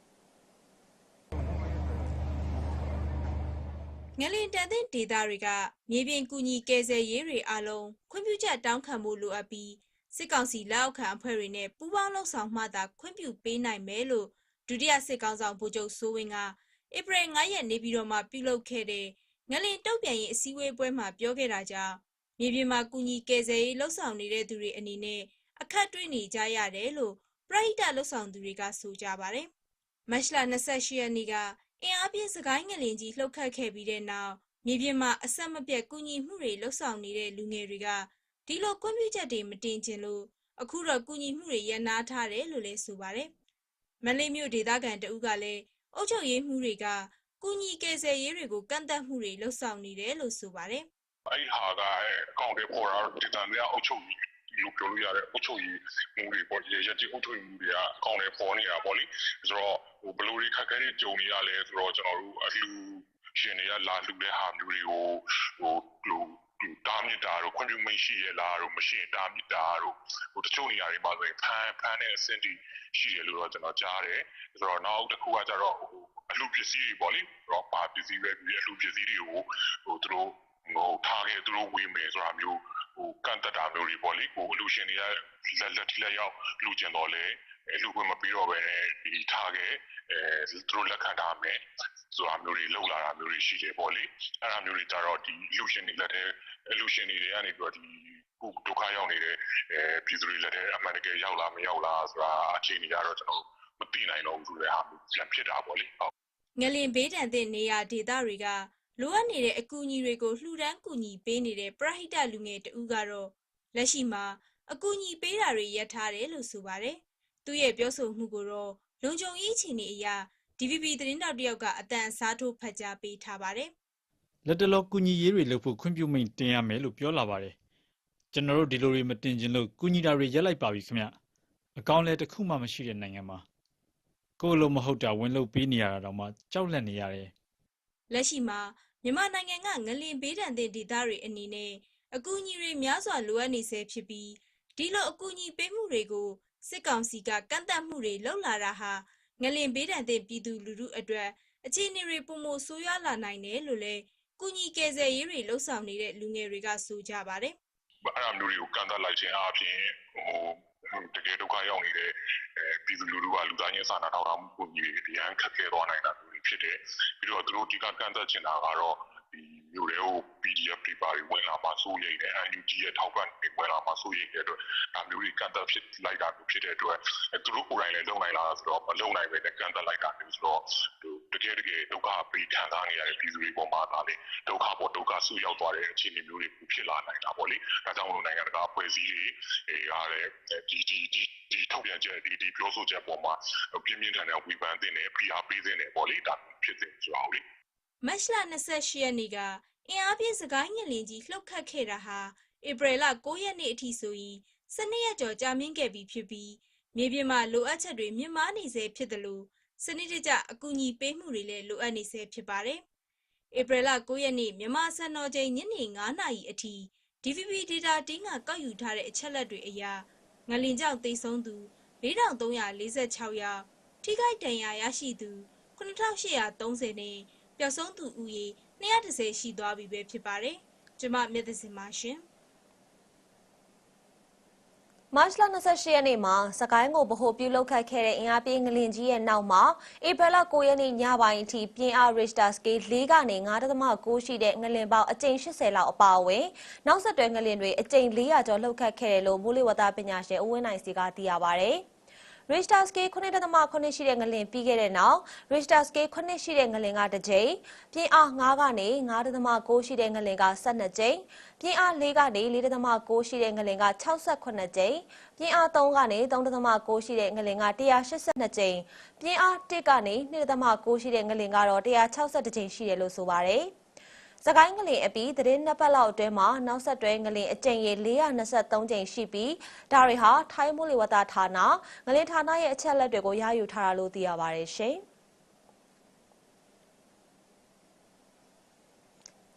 ငလင်တန်တဲ့ဒေသတွေကမြေပြင်ကူညီကယ်ဆယ်ရေးတွေအားလုံးခွင့်ပြုချက်တောင်းခံမှုလိုအပ်ပြီး စစ်ကောင်စီလက်အောက်ခံအဖွဲ့တွေနဲ့ပူးပေါင်းလှုပ်ဆောင်မှသာခွင့်ပြုပေးနိုင်မယ်လို့ဒုတိယစစ်ကောင်ဆောင်ဗိုလ်ချုပ်စိုးဝင်းကဧပြီ9ရက်နေပြည်တော်မှာပြုလုပ်ခဲ့တဲ့ငလင်တုတ်ပြန်ရေးအစည်းအဝေးပွဲမှာပြောခဲ့တာကြောင့်မြေပြင်မှာကူညီကယ်ဆယ်ရေးလှုပ်ဆောင်နေတဲ့သူတွေအနေနဲ့အခက်တွေ့နေကြရတယ်လို့ပရိဟိတလှုပ်ဆောင်သူတွေကဆိုကြပါတယ်။မတ်လ28ရက်နေ့ကအင်အားပြင်းစကိုင်းငလင်ကြီးလှုပ်ခတ်ခဲ့ပြီးတဲ့နောက်မြေပြင်မှာအဆက်မပြတ်ကူညီမှုတွေလှုပ်ဆောင်နေတဲ့လူငယ်တွေက ဒီလိုကွန်ပျူတာတွေမတင်ကျင်လို့အခုတော့ကူညီမှုတွေရန်နာထားတယ်လို့လည်းဆိုပါတယ်။မန္တလေးမြို့ဒေသခံတအုပ်ကလည်းအုပ်ချုပ်ရေးမှုတွေကကူညီကယ်ဆယ်ရေးတွေကိုကန့်သတ်မှုတွေလှုပ်ဆောင်နေတယ်လို့ဆိုပါတယ်အဲ့ဟာကအကောင့်တွေပေါ်တာဒီတန်တွေအုပ်ချုပ်လို့ပြောလို့ရတဲ့အုပ်ချုပ်ရေးမှုတွေပေါ့ရေရကြီးအုပ်ချုပ်ရေးမှုတွေကအကောင့်တွေပေါ်နေတာပေါ့လေဆိုတော့ဟိုဘလို့တွေခက်ခဲနေကြုံနေရလဲဆိုတော့ကျွန်တော်တို့အလှူရှင်တွေကလာလှူတဲ့ဟာမျိုးတွေကိုဟိုဟို တားမြစ်တာတို့ခွင့်ပြုမိတ်ရှိရလားတို့မရှိရင်တားမြစ်တာတို့ဟိုတချို့နေရာတွေမှာဆိုရင်ဖမ်းဖမ်းတဲ့အဆင့်တီရှိတယ်လို့တော့ကျွန်တော်ကြားတယ်ဆိုတော့နောက်တစ်ခုကကျတော့ဟိုအလှူပစ္စည်းတွေပေါ့လေတော့ပါပစ္စည်းပဲပြီးအလှူပစ္စည်းတွေကိုဟိုသူတို့ဟိုထားခဲ့သူတို့ဝေးမယ်ဆိုတာမျိုးဟိုကန့်တက်တာမျိုးတွေပေါ့လေကိုအလူရှင်တွေကလက်လက်ထိလက်ရောက်လူကျင်တော့လေအဲလူခွင့်မပြီးတော့ပဲနဲ့ဒီထားခဲ့အဲသူတို့လက်ခံထားမယ်ဆိုတာမျိုးတွေလောက်လာတာမျိုးတွေရှိတယ်ပေါ့လေအဲ့ဒါမျိုးတွေကြတော့ဒီလူရှင်တွေလက်ထဲ လူရှင်တွေကနေပြီးတော့ဒီကိုဒုက္ခရောက်နေတဲ့အဲပြည်သူတွေလက်ထဲအမှန်တကယ်ရောက်လာမရောက်လာဆိုတာအခြေအနေကတော့ကျွန်တော်မသိနိုင်တော့ဘူးဆိုတဲ့ဟာမျိုးပြန်ဖြစ်တာပေါ့လေဟုတ်ငလင်ဘေးဒဏ်သင့်နေရာဒေသတွေကလိုအပ်နေတဲ့အကူအညီတွေကိုလှူဒန်းကူညီပေးနေတဲ့ပရဟိတလူငယ်တဦးကတော့လက်ရှိမှာအကူအညီပေးတာတွေရပ်ထားတယ်လို့ဆိုပါတယ်။သူ့ရဲ့ပြောဆိုမှုကိုတော့လုံခြုံရေးအခြေအနေအရ DVB သတင်းတောက်တယောက်ကအတန်အစားထိုးဖတ်ကြားပေးထားပါတယ် လက်တလောကူညီရေးတွေလုပ်ဖို့ခွင့်ပြုမိန့်တင်ရမယ်လို့ပြောလာပါတယ်ကျွန်တော်တို့ဒီလိုတွေမတင်ခြင်းလို့ကူညီတာတွေရက်လိုက်ပါပြီခင်ဗျအကောင်းလဲတစ်ခုမှမရှိတဲ့နိုင်ငံမှာကိုယ်လိုမဟုတ်တာဝင်လုပ်ပေးနေရတာတော့မှကြောက်လန့်နေရတယ်။လက်ရှိမှာမြန်မာနိုင်ငံကငလင်ဘေးဒဏ်သင့်ဒေသတွေအနေနဲ့အကူအညီတွေများစွာလိုအပ်နေဆဲဖြစ်ပြီးဒီလိုအကူအညီပေးမှုတွေကိုစစ်ကောင်စီကကန့်သတ်မှုတွေလုပ်လာတာဟာငလင်ဘေးဒဏ်သင့်ပြည်သူလူထုအတွက်အခြေအနေတွေပုံမဆိုးရွားလာနိုင်တယ်လို့လည်း ကုညီကယ်ဆယ်ရေးတွေလှုပ်ဆောင်နေတဲ့လူငယ်တွေကဆိုကြပါတယ်အဲ့ဒါမျိုးတွေကိုကန်သက်လိုက်ခြင်းအပြင်ဟိုတကယ်ဒုက္ခရောက်နေတဲ့အဲပြည်သူလူထုကလူသားချင်းစာနာထောက်ထားမှုပုံကြီးတွေတရားခက်ခဲသွားနိုင်တာမျိုးတွေဖြစ်တယ်ပြီးတော့သူတို့ဒီကကန်သက်ချင်တာကတော့ဒီ မျိုးတွေကို PDF တွေပါဝင်လာမှစိုးရိမ်တယ် NUG ရဲ့ ထောက်ပံ့တွေ ဝင်လာမှစိုးရိမ်တဲ့အတွက် ဒါမျိုးတွေ ကန်သက်ဖြစ်လိုက်တာမျိုး ဖြစ်တဲ့အတွက် သူတို့ကိုယ်တိုင်လည်း လုံနိုင်လာဆိုတော့ မလုံနိုင်ပဲနဲ့ ကန်သက်လိုက်တာမျိုးဆိုတော့ တကယ်တကယ် ဒုက္ခပေး ခံစားနေရတဲ့ ပြည်သူတွေပေါ်မှာဒါလေဒုက္ခပေါ်ဒုက္ခဆူရောက်သွားတဲ့ အခြေအနေမျိုးတွေဖြစ်လာနိုင်တာပေါ့လေ ဒါကြောင့်မလို့ နိုင်ငံတကာဖွဲ့စည်းတွေအဲရတဲ့ဒီဒီဒီဒီထုတ်ပြန်ချက် ဒီဒီပြောဆိုချက်ပေါ်မှာ ပြင်းပြင်းထန်ထန် ဝေဖန်တဲ့နဲ့ PR ပေးတဲ့နဲ့ပေါ့လေ ဒါဖြစ်တဲ့ဆိုအောင်လေ။ မတ်လ28ရက်နေ့ကအင်အားပြင်းစကိုင်းငလင်ကြီးလှုပ်ခတ်ခဲ့တာဟာဧပြီလ9ရက်နေ့အထိဆိုရင်12ရက်ကျော်ကြာမြင့်ခဲ့ပြီဖြစ်ပြီးမြေပြင်မှာလိုအပ်ချက်တွေမြင့်မားနေစေဖြစ်တယ်လို့စနစ်တကျအကူအညီပေးမှုတွေလည်းလိုအပ်နေစေဖြစ်ပါတယ်။ဧပြီလ9ရက်နေ့မြန်မာစံတော်ချိန်ညနေ9နာရီအထိ DVB data တင်းကကောက်ယူထားတဲ့အချက်လက်တွေအရငလင်ကြောင့်သေဆုံးသူ4346ယောက်ထိခိုက်ဒဏ်ရာရရှိသူ9830နဲ့ ပျောက်ဆုံးသူဦးရေ230ရှိသွားပြီပဲဖြစ်ပါတယ်။ကျွန်မမြတ်သစင်ပါရှင်။မတ်လ28ရက်နေ့မှာစကိုင်းကိုဗဟိုပြုလုပ်ခတ်ခဲ့တဲ့အင်အားပြင်းငလင်ကြီးရဲ့နောက်မှာဧပြီလ9ရက်နေ့ညပိုင်းအထိပြင်းအား Richter scale 4ကနေ9.9ရှိတဲ့ငလင်ပေါင်းအကြိမ်80လောက်အပါအဝင်နောက်ဆက်တွဲငလင်တွေအကြိမ်400ကျော်လှုပ်ခတ်ခဲ့တယ်လို့မိုးလေဝသပညာရှင်ဦးဝင်းနိုင်စီကသိရပါဗျ။ Richter scale 9.9ရှိတဲ့ငလင်ပြီးခဲ့တဲ့နောက် Richter scale 9ရှိတဲ့ငလင်ကတစ်ကြိမ်ပြင်းအား9ကနေ9.9ရှိတဲ့ငလင်က12ကြိမ်ပြင်းအား4ကနေ4.9ရှိတဲ့ငလင်က68ကြိမ်ပြင်းအား3ကနေ3.9ရှိတဲ့ငလင်က182ကြိမ်ပြင်းအား1ကနေ2.9ရှိတဲ့ငလင်ကတော့162ကြိမ်ရှိတယ်လို့ဆိုပါတယ် စကိုင်းငလင်အပြီးသတင်းနှစ်ပတ်လောက်အတွင်းမှာနောက်ဆက်တွဲငလင်အကြိမ်ရေ423ကြိမ်ရှိပြီးဒါတွေဟာထိုင်းမိုးလေဝသဌာနငလင်ဌာနရဲ့အချက်အလက်တွေကိုရယူထားတာလို့သိရပါတယ်ရှင်။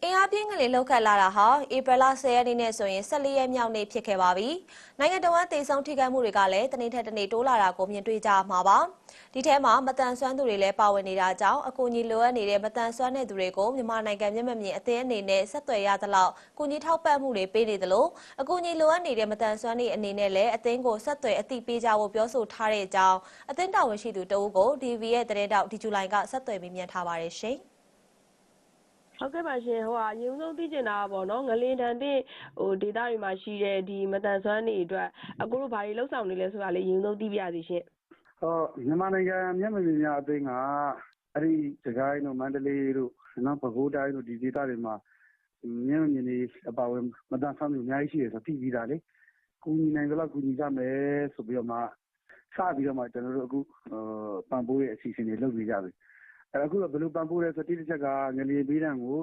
အင်အားပြင်းငလင်လောက်ခတ်လာတာဟာဧပြီလ10ရက်နေ့နဲ့ဆိုရင်14ရက်မြောက်နေ့ဖြစ်ခဲ့ပါပြီ။နိုင်ငံတော်ဝန်သေဆုံးထိခိုက်မှုတွေကလည်းတနေ့ထက်တနေ့တိုးလာတာကိုမြင်တွေ့ကြမှာပါ။ဒီထဲမှာမတန်ဆွမ်းသူတွေလည်းပါဝင်နေတာကြောင့်အကူအညီလိုအပ်နေတဲ့မတန်ဆွမ်းတဲ့သူတွေကိုမြန်မာနိုင်ငံမျက်မှန်မြင်အသင်းအနေနဲ့ဆက်သွယ်ရသလောက်ကူညီထောက်ပံ့မှုတွေပေးနေသလိုအကူအညီလိုအပ်နေတဲ့မတန်ဆွမ်းတွေအနေနဲ့လည်းအသင်းကိုဆက်သွယ်အသိပေးကြဖို့ပြောဆိုထားတဲ့အကြောင်းအသင်းတာဝန်ရှိသူတဦးကို DV ရဲ့သတင်းတောက်ဒီဇူလိုင်ကဆက်သွယ်မေးမြန်းထားပါတယ်ရှင်။ ဟုတ်ကဲ့ပါရှင်ဟိုဟာအရင်ဆုံးသိချင်တာကပေါ့နော်ငလင်တန်တဲ့ဟိုဒေတာတွေမှာရှိတဲ့ဒီမတန်ဆွမ်းတွေအတွက်အခုတို့ဘာတွေလှုပ်ဆောင်နေလဲဆိုတာလေးအရင်ဆုံးသိပြရစီရှင်ဟောမြန်မာနိုင်ငံမျက်မမြင်များအသိန်းကအဲ့ဒီစကိုင်းတို့မန္တလေးတို့နော်ပဲခူးတိုင်းတို့ဒီဒေသတွေမှာမျက်မမြင်နေအပါဝင်မတန်ဆမ်းမှုအများကြီးရှိတယ်ဆိုတော့သိပြီးသားလေကူညီနိုင်ကြတော့ကူညီကြမယ်ဆိုပြီးတော့မှစပြီးတော့မှကျွန်တော်တို့အခုပံ့ပိုးရဲ့အစီအစဉ်တွေလုပ်နေကြပြီ အဲ့အခုတော့ ဘယ်လိုပံ့ပိုးလဲဆိုတိတစ်ချက်က ငလျင်ပေးတံကို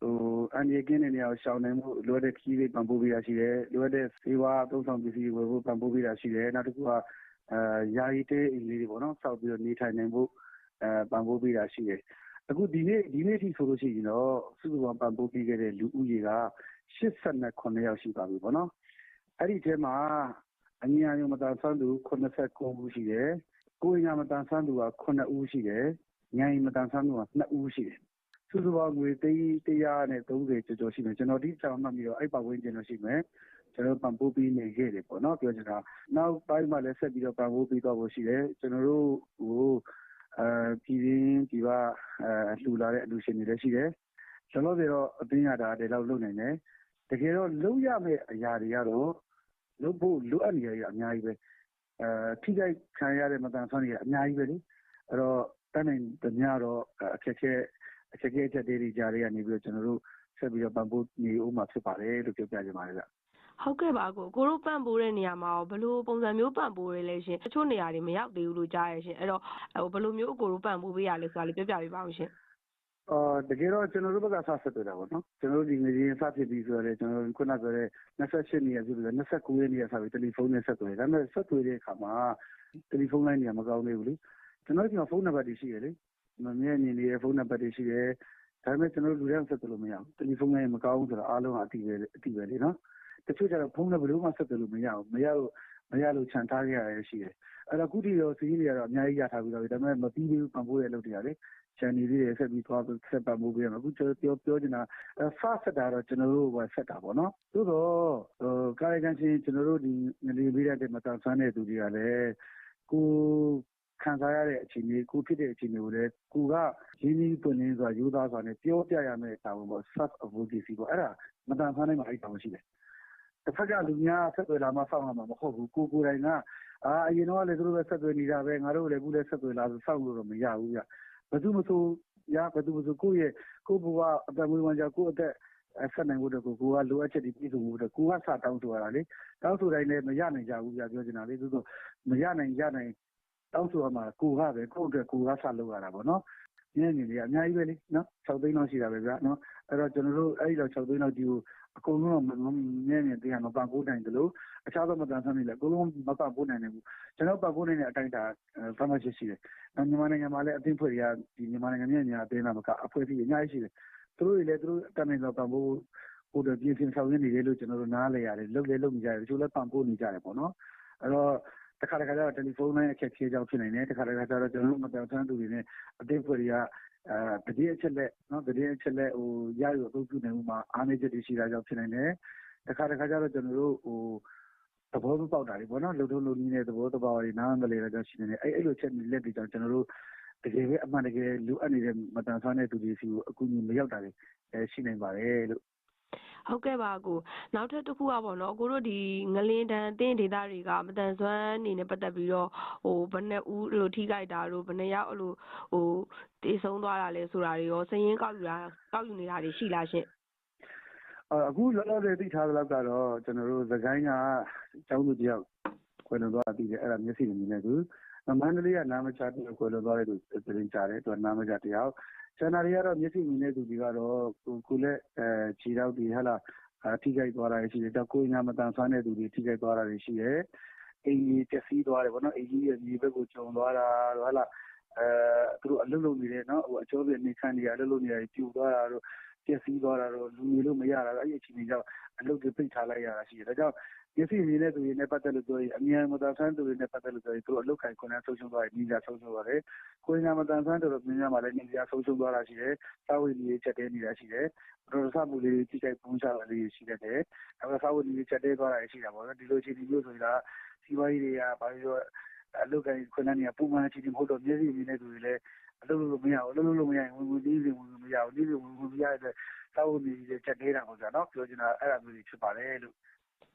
ဟို အန်ဒီကင်းတဲ့နေရာကို ရှောင်နိုင်မှုလိုအပ်တဲ့ခီးလေးပံ့ပိုးပေးတာရှိတယ် လိုအပ်တဲ့စေဝါသုံးဆောင်ပစ္စည်းဝယ်ဖို့ ပံ့ပိုးပေးတာရှိတယ် နောက်တစ်ခုကအဲယာယီတဲအိမ်လေးတွေပေါ့နော်စောက်ပြီးတော့ နေထိုင်နိုင်ဖို့အဲပံ့ပိုးပေးတာရှိတယ် အခုဒီနေ့ဒီနေ့ထိဆိုလို့ရှိရင်တော့ စုစုပေါင်းပံ့ပိုးပေးခဲ့တဲ့ လူဦးရေက89ယောက်ရှိပါပြီပေါ့နော် အဲ့ဒီထဲမှာ အညာယုံမတန်ဆန်းသူ89ဦးရှိတယ် ကိုညာမတန်ဆန်းသူက9ဦးရှိတယ် ညင်မတန်ဆန်းသူက2ဦးရှိတယ်စုစုပေါင်းငွေသိန်း130ကျော်ကျော်ရှိမယ်ကျွန်တော်ဒီဆောင်မှတ်ပြီးတော့အဲ့ပတ်ဝန်းကျင်လို့ရှိမယ်ကျွန်တော်တို့ပံ့ပိုးပေးနေခဲ့တယ်ပေါ့နော်ပြောချင်တာနောက်ပိုင်းမှာလည်းဆက်ပြီးတော့ပံ့ပိုးပေးသွားဖို့ရှိတယ်ကျွန်တော်တို့ဟိုအဲပြည်ရင်းဒီကအဲလှူလာတဲ့အလူရှင်တွေလည်းရှိတယ်ကျွန်တော်တို့တော့အသိရတာတွေတော့လုပ်နိုင်တယ်တကယ်တော့လုပ်ရမယ့်အရာတွေကတော့လုပ်ဖို့လိုအပ်နေရတဲ့အများကြီးပဲအဲထိခိုက်ခံရတဲ့မတန်ဆွမ်းတွေကအများကြီးပဲလေအဲ့တော့ တန်းနိုင်သမျှတော့အခက်အခဲအခက်အခဲအချက်တွေကြားတွေကနေပြီးတော့ကျွန်တော်တို့ဆက်ပြီးတော့ပံ့ပိုးနေဦးမှာဖြစ်ပါတယ်လို့ပြောပြချင်ပါတယ်ဗျဟုတ်ကဲ့ပါကိုကိုတို့ပန့်ပိုးတဲ့နေရာမှာရောဘယ်လိုပုံစံမျိုးပန့်ပိုးရလဲရှင်တချို့နေရာတွေမရောက်သေးဘူးလို့ကြားရရှင်အဲ့တော့ဟိုဘယ်လိုမျိုးအကိုတို့ပန့်ပိုးပေးရလဲဆိုတာလေးပြောပြပေးပါဦးရှင်အော်တကယ်တော့ကျွန်တော်တို့ဘက်ကစဆက်တွေ့တာပေါ့နော်ကျွန်တော်တို့ဒီငွေရင်းစဖြစ်ပြီးဆိုတော့လေကျွန်တော်တို့ခုနပြောတဲ့28နေရာဖြစ်ပြီးတော့29ရက်နေရာစပြီးတယ်လီဖုန်းနဲ့ဆက်သွယ်ဒါပေမဲ့ဆက်သွယ်တဲ့အခါမှာတယ်လီဖုန်းလိုင်းနေရာမကောင်းသေးဘူးလေ ကျွန်တော်တို့ဒီမှာဖုန်းနံပါတ်တွေရှိရလေမမြဲမြင်နေတဲ့ဖုန်းနံပါတ်တွေရှိတယ်ဒါပေမဲ့ကျွန်တော်တို့လူတိုင်းဆက်သွယ်လို့မရဘူးတယ်လီဖုန်းလိုင်းမကောင်းဘူးဆိုတော့အားလုံးကအတိပဲအတိပဲလေနော်တချို့ကျတော့ဖုန်းနဲ့ဘယ်လိုမှဆက်သွယ်လို့မရဘူးမရလို့မရလို့ခြံထားခဲ့ရတယ်ရှိတယ်အဲ့တော့ခုထိရောစီးနေရတော့အများကြီးရထားပြီးတော့ဒါပေမဲ့မပြီးသေးဘူးပံပိုးရဲ့လုပ်တွေကလေချန်နေလေးတွေဆက်ပြီးသွားဆက်ပတ်မှုပေးရမှာအခုကျွန်တော်ပြောပြောချင်တာဖတ်ဆက်တာတော့ကျွန်တော်တို့ဟိုဆက်တာပေါ့နော်သို့တော့ဟိုကာယကံချင်းကျွန်တော်တို့ဒီငလီပေးတဲ့မတန်ဆန်းတဲ့သူတွေကလည်းကို ခံစားရတဲ့အခြေအနေကိုဖြစ်တဲ့အခြေအနေကိုလည်းကိုကရင်းနှီးပွင့်လင်းစွာယူသားစွာနဲ့ပြောပြရမယ့်တာဝန်ပေါ့ self advocacy ပေါ့အဲ့ဒါမတန်ဆန်းနိုင်မှာအဲ့တာမရှိတယ်တစ်ဖက်ကလူများဆက်သွယ်လာမှစောင့်ရမှာမဟုတ်ဘူးကိုကိုယ်တိုင်ကအာအရင်တော့လည်းသူတို့ပဲဆက်သွယ်နေတာပဲငါတို့လည်းအခုလည်းဆက်သွယ်လာဆိုစောင့်လို့တော့မရဘူးဗျဘယ်သူမဆိုရဘယ်သူမဆိုကိုယ့်ရဲ့ကိုယ့်ဘဝအသက်မွေးဝမ်းကြောင်းကိုယ့်အသက်ဆက်နိုင်ဖို့အတွက်ကိုကိုကလိုအပ်ချက်တွေပြည့်စုံဖို့အတွက်ကိုကစတောင်းဆိုရတာလေတောင်းဆိုတိုင်းလည်းမရနိုင်ကြဘူးပြပြောချင်တာလေသို့သောမရနိုင်ရနိုင် တောင်းဆိုရမှာကိုကပဲကိုယ့်အတွက်ကိုကစလုပ်ရတာပေါ့နော်ညနေနေအများကြီးပဲလေနော်6သိန်းလောက်ရှိတာပဲဗျာနော်အဲ့တော့ကျွန်တော်တို့အဲ့ဒီတော့6သိန်းလောက်ဒီကိုအကုန်လုံးတော့ညနေတင်ရမပန်ပိုးနိုင်တယ်လို့အခြားသောမတန်ဆန်းတွေလည်းအကုန်လုံးမပန်ပိုးနိုင်ဘူးကျွန်တော်ပန်ပိုးနိုင်တဲ့အတိုင်းတာသတ်မှတ်ချက်ရှိတယ်မြန်မာနိုင်ငံမှာလည်းအသင်းဖွဲ့တွေကဒီမြန်မာနိုင်ငံပြည်ညာအသင်းလာမကအဖွဲ့အစည်းအများကြီးရှိတယ်သူတို့တွေလည်းသူတို့တန်နိုင်တော့ပန်ပိုးဟိုတော့ပြင်ဆင်ဆောင်ရနေတယ်လို့ကျွန်တော်တို့နားလည်ရတယ်လုပ်လဲလုပ်နေကြတယ်တချို့လည်းပန်ပိုးနေကြတယ်ပေါ့နော်အဲ့တော့ တခါတခါကျတော့ တယ်လီဖုန်းလိုင်း အခက်အခဲကြောင့်ဖြစ်နိုင်တယ် တခါတခါကျတော့ ကျွန်တော်တို့မပြောင်းဆန်းသူတွေနဲ့ အသင်းဖွဲ့တွေကအဲတတိယအချက်လက်နော်တတိယအချက်လက်ဟိုရရအသုံးပြုနိုင်မှုမှာ အားနည်းချက်တွေ ရှိတာကြောင့် ဖြစ်နိုင်တယ် တခါတခါကျတော့ ကျွန်တော်တို့ဟိုသဘောမပေါက်တာတွေပေါ့နော် လုံထုံးလုံနည်းနဲ့ သဘောတဘာတွေ နားမလည်တာကြောင့် ရှိနေတယ် အဲ့အဲ့လိုချက်လက်တွေကြောင့် ကျွန်တော်တို့ တကယ်ပဲ အမှန်တကယ်လူအပ်နေတဲ့မတန်ဆွမ်းတဲ့သူတွေစီကို အကူအညီ မရောက်တာတွေ ရှိနိုင်ပါတယ်လို့ ဟုတ်ကဲ့ပါကိုနောက်ထပ်တစ်ခုကပေါ့နော်ကိုတို့ဒီငလင်းတန်အတင်းဒေတာတွေကမတန်ဆွမ်းနေနဲ့ပတ်သက်ပြီးတော့ဟိုဘယ်နှစ်ဦးလို့ထိခိုက်တာတို့ဘယ်နှစ်ယောက်အဲ့လိုဟိုတည်ဆုံးသွားတာလဲဆိုတာတွေရောစည်ရင်းကောက်ယူတာကောက်ယူနေတာတွေရှိလားရှင်အခုလောလောဆယ်သိထားသလောက်ကတော့ကျွန်တော်တို့သခိုင်းကကျောင်းသူတယောက်ခွဲလွန်သွားပြီးတယ်အဲ့ဒါမျက်စိမြင်နေသူမန္တလေးကနာမချတယောက်ခွဲလွန်သွားတဲ့သူတင်ကြတယ်သူကနာမချတယောက် ကျန်တာတွေကတော့ မျက်စိမြင်နေသူတွေကတော့ ကိုကိုလည်းအဲခြေတော့ဒီဟလာထိခိုက်သွားတာရှိတယ်တော့ကိုညာမတန်ဆွမ်းတဲ့သူတွေ ထိခိုက်သွားတာတွေရှိတယ် အိမ်ကြီးပျက်စီးသွားတယ်ဗောနော် အိမ်ကြီးရဲ့မြေဘက်ကို ကျုံသွားတာဟလာအဲသူတို့အလုပ်လုပ်နေတယ်နော်ဟိုအကျော်ပြနေခံနေရအလုပ်လုပ်နေရပြူသွားတာတို့ ပျက်စီးသွားတာတော့လူတွေလို့မရတာတော့အဲ့ဒီအချိန်ကြောင့်အလုပ်တွေပိတ်ထားလိုက်ရတာရှိတယ်ဒါကြောင့်မျက်စိမြင်တဲ့သူတွေနဲ့ပတ်သက်လို့ပြောရင်အမြန်မတန်ဆန်းသူတွေနဲ့ပတ်သက်လို့ပြောရင်သူတို့အလုပ်ခိုင်ခွင့်နဲ့ဆုံးရှုံးသွားရင်ညီကြဆုံးရှုံးသွားတယ်ကိုယ်ညာမတန်ဆန်းတို့မြင်ရမှာလည်းညီကြဆုံးရှုံးသွားတာရှိတယ်စာဝတ်နေရေးချက်တဲနေတာရှိတယ်ပရိုဆာမှုလေးကြီးကြိုက်ပုံးစားလေးရှိတယ်တဲ့အဲစာဝတ်နေရေးချက်တဲသွားတာရှိတာပေါ့နော်ဒီလိုအခြေအနေမျိုးဆိုရင်ဒါစီးပွားရေးတွေကဘာလို့အလုပ်ကိုင်ခွင့်နဲ့ပုံမှန်အခြေအနေမဟုတ်တော့မျက်စိမြင်တဲ့သူတွေလည်း အလုပ်လုပ်လို့မရဘူးအလုပ်လုပ်လို့မရရင်ဝင်ဝင်လေးတွေဝင်ဝင်မရဘူးလေးတွေဝင်ဝင်မရတဲ့စာဝတ်နေရေးချက်တဲတာပေါ့ကြာနော်ပြောချင်တာအဲ့ဒါမျိုးတွေဖြစ်ပါတယ်လို့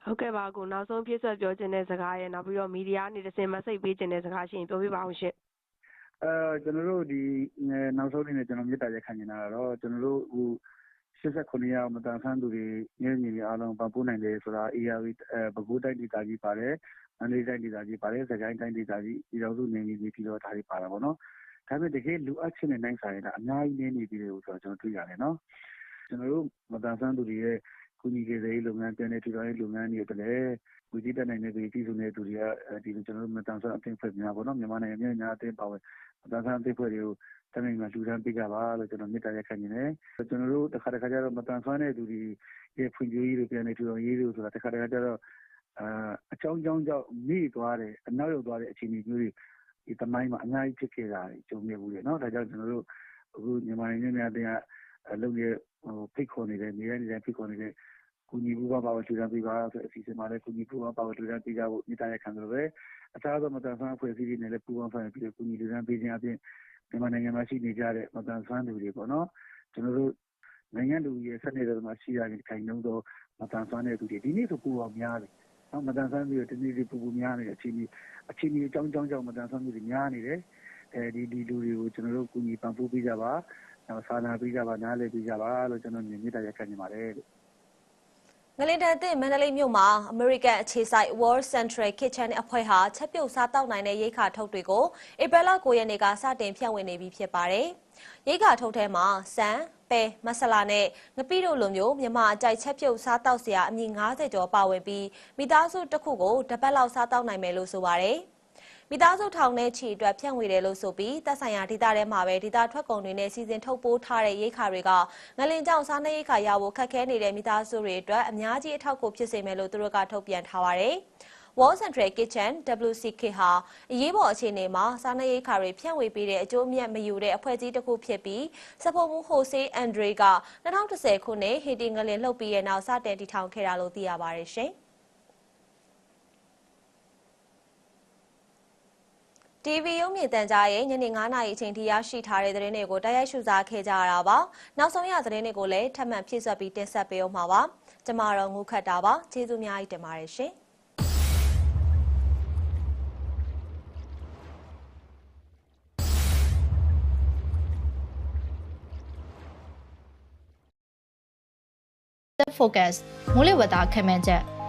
ဟုတ်ကဲ့ပါကိုနောက်ဆုံးပြည့်စွက်ပြောခြင်းတဲ့စကားရဲ့နောက်ပြီးတော့မီဒီယာအနေနဲ့စင်မစိတ်ပေးခြင်းတဲ့စကားရှိရင်ပြောပြပါအောင်ရှင်အဲကျွန်တော်တို့ဒီနောက်ဆုံးအနေနဲ့ကျွန်တော်မြစ်တာရက်ခံနေတာတော့ကျွန်တော်တို့ဟို89ရောက်မတန်ဆန်းသူတွေညနေကြီးအားလုံးပပိုးနိုင်တယ်ဆိုတာ ARV အဲပဲခူးတိုင်းဒေသကြီးပါတယ်မန္တလေးတိုင်းဒေသကြီးပါတယ်စကိုင်းတိုင်းဒေသကြီးပြည်တော်စုနေနေပြီးတော့ဒါတွေပါတာပေါ့နော် ဒါပေမဲ့တကယ်လူအပ်ချင်းနဲ့နိုင်ဆိုင်တာအများကြီးနေနေပြီးတယ်ဆိုတော့ကျွန်တော်တွေ့ရတယ်နော်ကျွန်တော်တို့မတန်ဆန်းသူတွေရဲ့ကုညီကေစေးလုပ်ငန်းတင်တဲ့ထူထောင်ရေးလုပ်ငန်းတွေလည်းဝီဒီတက်နိုင်တဲ့ပြည်ပြည်စုံတဲ့သူတွေကဒီကျွန်တော်တို့မတန်ဆန်းအသင်းဖွဲ့များပေါ့နော်မြန်မာနိုင်ငံမြေညာအသင်းပါဝင်မတန်ဆန်းအသင်းဖွဲ့တွေကိုတမင်ကလူတန်းပေးကြပါလို့ကျွန်တော်မြစ်တာရက်ခံနေတယ်ကျွန်တော်တို့တစ်ခါတစ်ခါကျတော့မတန်ဆန်းတဲ့သူတွေရဲ့ဖွံ့ဖြိုးရေးတွေပြန်နေထူထောင်ရေးတွေဆိုတာတစ်ခါတစ်ခါကျတော့အာအချောင်းချောင်းကြောင့်မိသွားတယ်အနောက်ရောက်သွားတဲ့အခြေအနေမျိုးတွေ ဒီတမိုင်းမှာအများကြီးဖြစ်ခဲ့တာကြုံနေဘူးလေနော်ဒါကြောင့်ကျွန်တော်တို့အခုမြန်မာနိုင်ငံမြေအသင်းကလုပ်ရဟိုဖိတ်ခေါ်နေတဲ့နေရာနေရာဖိတ်ခေါ်နေတဲ့ကူညီပူးပေါင်းပါဝင်လှူဒါန်းပေးပါဆိုတဲ့အစီအစဉ်မှာလည်းကူညီပူးပေါင်းပါဝင်လှူဒါန်းပေးကြဖို့မြစ်တာရက်ခံသလိုပဲအခြားသောမတန်ဆွမ်းအဖွဲ့အစည်းတွေနဲ့လည်းပူးပေါင်းဆောင်ရွက်ပြီးတော့ကူညီလှူဒါန်းပေးခြင်းအပြင်မြန်မာနိုင်ငံမှာရှိနေကြတဲ့မတန်ဆွမ်းသူတွေပေါ့နော်ကျွန်တော်တို့နိုင်ငံလူကြီးရဲ့စနစ်တော်မှာရှိရတဲ့ခိုင်နှုန်းသောမတန်ဆွမ်းတဲ့သူတွေဒီနေ့ဆိုပူပေါင်းများတယ်နော် မတန်ဆွမ်းပြီးတော့တနေ့ဒီပူပူများနေတဲ့အခြေအနေအခြေအနေအကြောင်းအကြောင်းကြောင့်မတန်ဆွမ်းမှုတွေများနေတယ်အဲဒီဒီလူတွေကိုကျွန်တော်တို့ကူညီပံ့ပိုးပေးကြပါစာနာပေးကြပါနားလည်ပေးကြပါလို့ကျွန်တော်မြင်တာရက်ခံနေပါတယ်လို့ ငလင်တန်တင်မန္တလေးမြို့မှာ American အခြေစိုက် World Central Kitchen အဖွဲ့ဟာချက်ပြုတ်စားတောက်နိုင်တဲ့ရိတ်ခါထုတ်တွေကိုဧပြီလ9ရက်နေ့ကစတင်ဖြန့်ဝေနေပြီဖြစ်ပါတယ်။ရိတ်ခါထုတ်ထဲမှာစံပဲမဆလာနဲ့ငပိတို့လိုမျိုးမြန်မာအကြိုက်ချက်ပြုတ်စားတောက်စရာအမြင့်90ကျော်ပါဝင်ပြီးမိသားစုတစ်ခုကိုတစ်ပတ်လောက်စားတောက်နိုင်မယ်လို့ဆိုပါတယ်။ မိသားစုထောင်နဲ့ချီအတွက်ဖြန့်ဝေတယ်လို့ဆိုပြီးတပ်ဆိုင်ရာဒေသထဲမှာပဲဒေသထွက်ကုန်တွေနဲ့စီစဉ်ထုတ်ပိုးထားတဲ့ရိတ်ခါတွေကငလင်ကြောင့်စားနေရိတ်ခါရဖို့ခက်ခဲနေတဲ့မိသားစုတွေအတွက်အများကြီးအထောက်အကူဖြစ်စေမယ်လို့သူတို့ကထုတ်ပြန်ထားပါတယ်။ Wall Central Kitchen WCK ဟာအရေးပေါ်အခြေအနေမှာစားနပ်ရိက္ခာတွေဖြန့်ဝေပေးတဲ့အကျိုးအမြတ်မယူတဲ့အဖွဲ့အစည်းတစ်ခုဖြစ်ပြီးစဖို့မှုဟိုဆေးအန်ဒရေက2010ခုနှစ်ဟီတီငလင်လှုပ်ပြီးတဲ့နောက်စတင်တည်ထောင်ခဲ့တာလို့သိရပါတယ်ရှင်။ TV ရုံးမြင့်တန်ကြားရဲ့ညနေ9:00နာရီအချိန်ထိရရှိထားတဲ့သတင်းတွေကိုတိုက်ရိုက်ရှုစားခဲ့ကြရတာပါ။နောက်ဆုံးရသတင်းတွေကိုလည်းထပ်မံဖြည့်ဆွတ်ပြီးတင်ဆက်ပေးအောင်ပါပါ။ကျွန်မတော့ငုခတ်တာပါ။ကျေးဇူးအများကြီးတင်ပါတယ်ရှင်။ The Focus မိုးလေဝသခန့်မှန်းချက်